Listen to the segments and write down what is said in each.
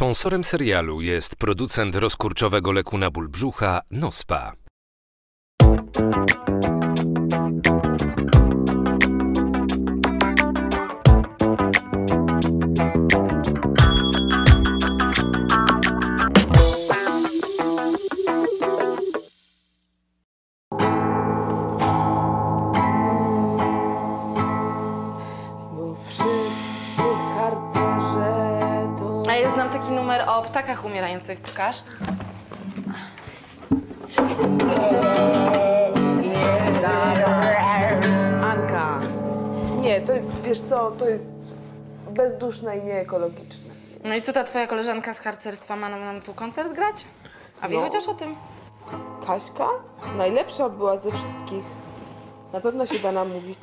Sponsorem serialu jest producent rozkurczowego leku na ból brzucha Nospa. Numer o ptakach umierających. Pokaż. Anka. Nie, to jest, wiesz co, to jest bezduszne i nieekologiczne. No i co ta twoja koleżanka z harcerstwa ma nam, nam tu koncert grać? A wie No. chociaż o tym? Kaśka? Najlepsza była ze wszystkich. Na pewno się da namówić.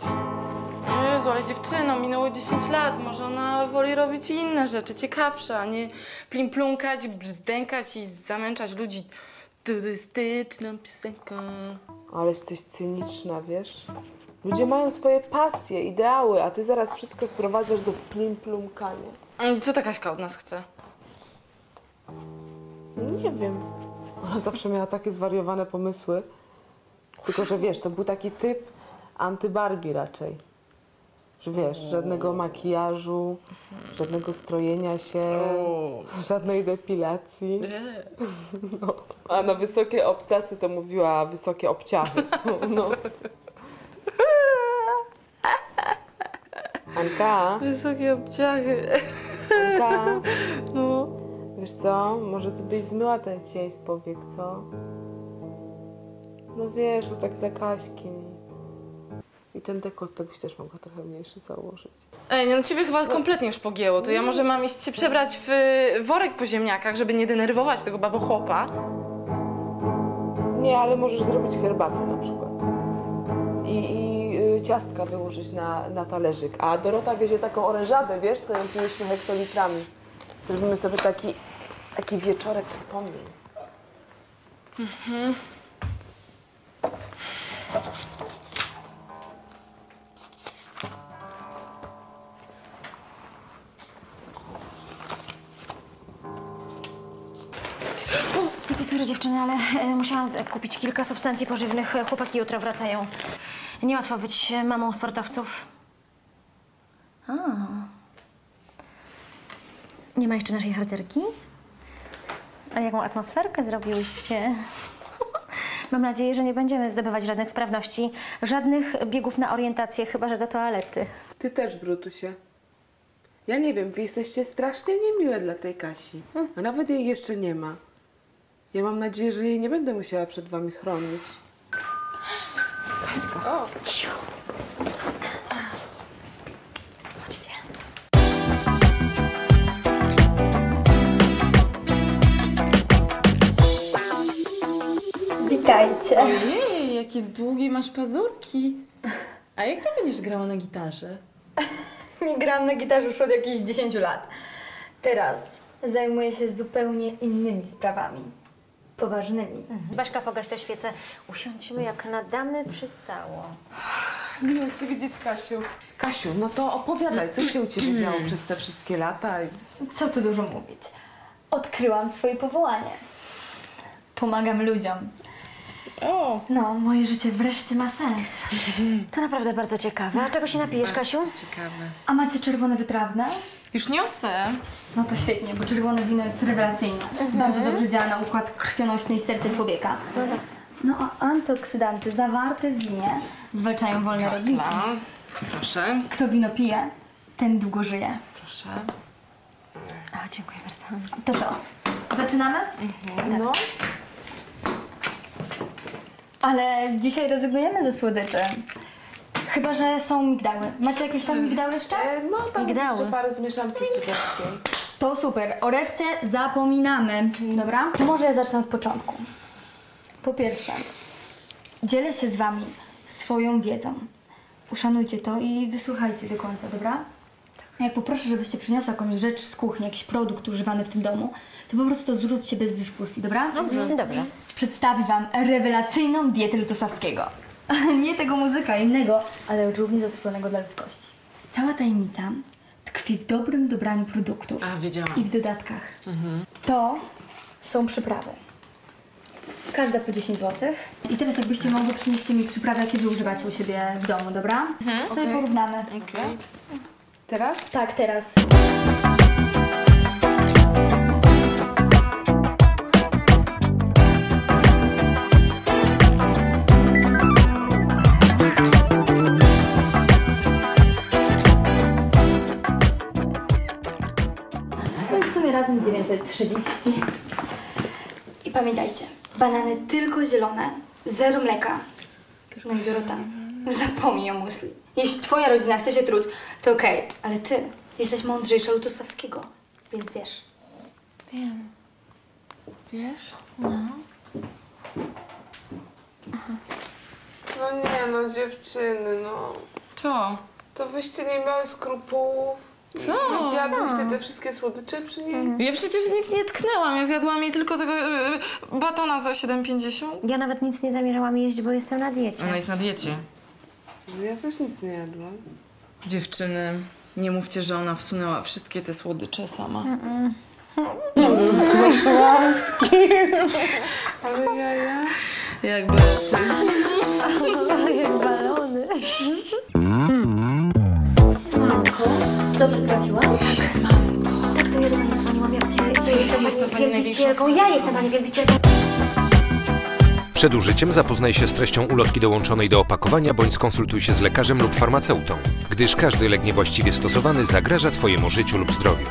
Jezu, ale dziewczyno, minęło 10 lat. Może ona woli robić inne rzeczy, ciekawsze, a nie plimplumkać, brzdękać i zamęczać ludzi turystyczną piosenką. Ale jesteś cyniczna, wiesz? Ludzie mają swoje pasje, ideały, a ty zaraz wszystko sprowadzasz do plim-plumkania. I co ta Kaśka od nas chce? Nie wiem. Ona zawsze miała takie zwariowane pomysły. Tylko, że wiesz, to był taki typ anty-Barbie raczej. Że wiesz, żadnego makijażu, żadnego strojenia się, żadnej depilacji. No. A na wysokie obcasy to mówiła wysokie obciachy. No. Anka, Wysokie obciachy. Anka, No. wiesz co, może ty byś zmyła ten cień z powiek, co? No wiesz, bo tak dla Kaśki. I ten dekolt to byś też mogła trochę mniejszy założyć. Ej, no ciebie chyba kompletnie już pogięło. To ja może mam iść się przebrać w y, worek po ziemniakach, żeby nie denerwować tego babochłopa. Nie, ale możesz zrobić herbatę na przykład. I, i y, ciastka wyłożyć na, na talerzyk. A Dorota wiezie taką orężadę, wiesz, co ją pijesz hektolitrami. Zrobimy sobie taki, taki wieczorek wspomnień. Lepiej sorry dziewczyny, ale e, musiałam e, kupić kilka substancji pożywnych. E, Chłopaki jutro wracają. Niełatwo być mamą sportowców. A. Nie ma jeszcze naszej harcerki? A jaką atmosferkę zrobiłyście? Mam nadzieję, że nie będziemy zdobywać żadnych sprawności, żadnych biegów na orientację, chyba że do toalety. Ty też, Brutusie. Ja nie wiem, wy jesteście strasznie niemiłe dla tej Kasi. A nawet jej jeszcze nie ma. Ja mam nadzieję, że jej nie będę musiała przed wami chronić. Kaśka. O. Chodźcie. Witajcie. Ojej, jakie długie masz pazurki. A jak ty będziesz grała na gitarze? Nie gram na gitarze już od jakichś 10 lat. Teraz zajmuję się zupełnie innymi sprawami. Poważnymi. Baśka, pogaś te świece. Usiądźmy jak na damy przystało. Miło cię widzieć, Kasiu. Kasiu, no to opowiadaj, co się u ciebie działo przez te wszystkie lata? i- Co tu dużo mówić. Odkryłam swoje powołanie. Pomagam ludziom. O, No, moje życie wreszcie ma sens. To naprawdę bardzo ciekawe. A czego się napijesz, Kasiu? ciekawe. A macie czerwone wytrawne? Już niosę. No to świetnie, bo czerwone wino jest rewelacyjne. Bardzo dobrze działa na układ krwionośny i serce człowieka. No a antyoksydanty zawarte w winie zwalczają wolne rodniki. Proszę, Kto wino pije, ten długo żyje. proszę. A, dziękuję bardzo. To co? Zaczynamy? No, Ale dzisiaj rezygnujemy ze słodyczy. Chyba, że są migdały. Macie jakieś tam migdały jeszcze? e, no tam jest Migdały. jeszcze parę z mieszanki studenckiej. To super. O reszcie zapominamy. Dobra? To może ja zacznę od początku. Po pierwsze, dzielę się z wami swoją wiedzą. Uszanujcie to i wysłuchajcie do końca, dobra? A Jak poproszę, żebyście przyniosła jakąś rzecz z kuchni, jakiś produkt używany w tym domu, to po prostu to zróbcie bez dyskusji, dobra? Dobrze. Dobrze. Przedstawi wam rewelacyjną dietę Lutosławskiego. Nie tego muzyka, innego, ale równie zasłużonego dla ludzkości. Cała tajemnica tkwi w dobrym dobraniu produktów A, wiedziałam. i w dodatkach. To są przyprawy. Każda po 10 zł. I teraz jakbyście mogli przynieść mi przyprawy, jakie wy używacie u siebie w domu, dobra? Sobie porównamy. Okej. Teraz? Tak, teraz. No i w sumie razem 930. I pamiętajcie, banany tylko zielone, zero mleka. No i Dorota, zapomnij o musli. Jeśli twoja rodzina chce się truć, to okej, ale ty jesteś mądrzejsza od Lutowskiego, więc wiesz. Wiesz? No nie no, dziewczyny, no. Co? To wyście nie miały skrupułów. Co? Zjadłyście te wszystkie słodycze przy niej? Ja przecież nic nie tknęłam. Ja zjadłam jej tylko tego e, batona za 7,50. Ja nawet nic nie zamierzałam jeść, bo jestem na diecie. Ona jest na diecie. No Ja też nic nie jadłam. Dziewczyny, nie mówcie, że ona wsunęła wszystkie te słodycze sama. Ale ja, ja. Jakby... Jak balony. Siemanko. Dobrze trafiłam? Siemanko. Tak, to do pani dzwoniłam. Ja, ja, ja jestem Jest to pani pani wielbicielką. Ja jestem pani wielbicielką. Przed użyciem zapoznaj się z treścią ulotki dołączonej do opakowania bądź skonsultuj się z lekarzem lub farmaceutą, gdyż każdy lek niewłaściwie stosowany zagraża Twojemu życiu lub zdrowiu.